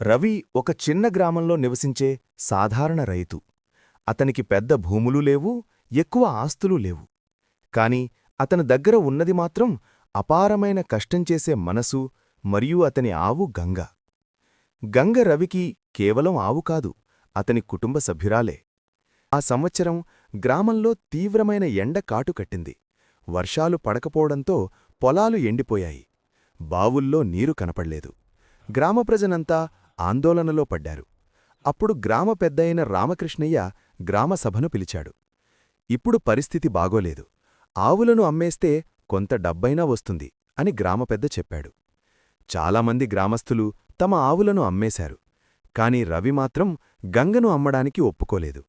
రవి ఒక చిన్న గ్రామంలో నివసించే సాధారణ రైతు. అతనికి పెద్ద భూములు లేవు ఎక్కువ ఆస్తులు లేవు. కాని అతని దగ్గర ఉన్నది మాత్రం అపారమైన కష్టంచేసే మనసు మరియు అతని ఆవు గంగ. గంగ రవికి కేవలం ఆవు కాదు అతని కుటుంబ సభ్యురాలే. ఆ సంవత్సరం గ్రామంలో తీవ్రమైన ఎండ కాటుకట్టింది వర్షాలు పడకపోవడంతో పొలాలు ఎండిపోయాయి. బావుల్లో నీరు కనపడలేదు. గ్రామ ప్రజనంతా ఆందోళనలో పడ్డారు. అప్పుడు గ్రామ పెద్దయిన రామకృష్ణయ్య గ్రామసభను పిలిచాడు. ఇప్పుడు పరిస్థితి బాగోలేదు. ఆవులను అమ్మేస్తే కొంత డబ్బైనా వస్తుంది అని గ్రామపెద్ద చెప్పాడు. చాలామంది గ్రామస్థులు తమ ఆవులను అమ్మేశారు. కాని రవి మాత్రం గంగను అమ్మడానికి ఒప్పుకోలేదు.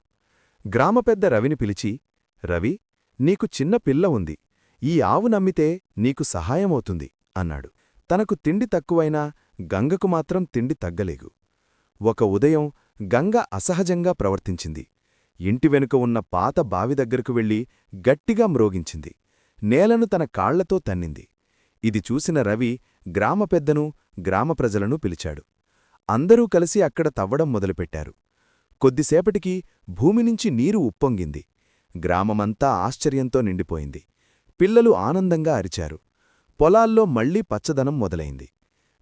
గ్రామపెద్ద రవిని పిలిచి రవి నీకు చిన్న పిల్ల ఉంది. ఈ ఆవు నమ్మితే నీకు సహాయమవుతుంది అన్నాడు. తనకు తిండి తక్కువైనా గంగకు మాత్రం తిండి తగ్గలేదు. ఒక ఉదయం గంగ అసహజంగా ప్రవర్తించింది. ఇంటి వెనుక ఉన్న పాత బావి దగ్గరకు వెళ్ళి గట్టిగా మ్రోగించింది. నేలను తన కాళ్ళతో తన్నింది. ఇది చూసిన రవి గ్రామ పెద్దను గ్రామ ప్రజలను పిలిచాడు. అందరూ కలిసి అక్కడ తవ్వడం మొదలుపెట్టారు. కొద్దిసేపటికి భూమినుంచి నీరు ఉప్పొంగింది. గ్రామమంతా ఆశ్చర్యంతో నిండిపోయింది. పిల్లలు ఆనందంగా అరిచారు. పొలాల్లో మళ్ళీ పచ్చదనం మొదలైంది.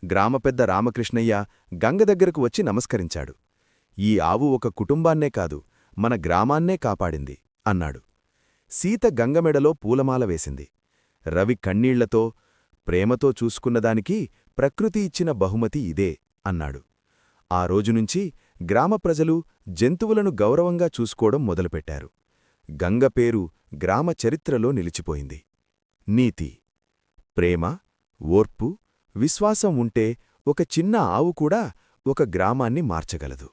గ్రామ పెద్ద రామకృష్ణయ్య గంగ దగ్గరకు వచ్చి నమస్కరించాడు. ఈ ఆవు ఒక కుటుంబాన్నే కాదు మన గ్రామాన్నే కాపాడింది అన్నాడు. సీత గంగమెడలో పూలమాల వేసింది. రవి కన్నీళ్ళతో ప్రేమతో చూసుకున్నదానికి ప్రకృతి ఇచ్చిన బహుమతి ఇదే అన్నాడు. ఆ రోజునుంచి గ్రామ ప్రజలు జంతువులను గౌరవంగా చూసుకోవడం మొదలుపెట్టారు. గంగ పేరు గ్రామ చరిత్రలో నిలిచిపోయింది. నీతి ప్రేమ ఓర్పు విశ్వాసం ఉంటే ఒక చిన్న ఆవు కూడా ఒక గ్రామాన్ని మార్చగలదు.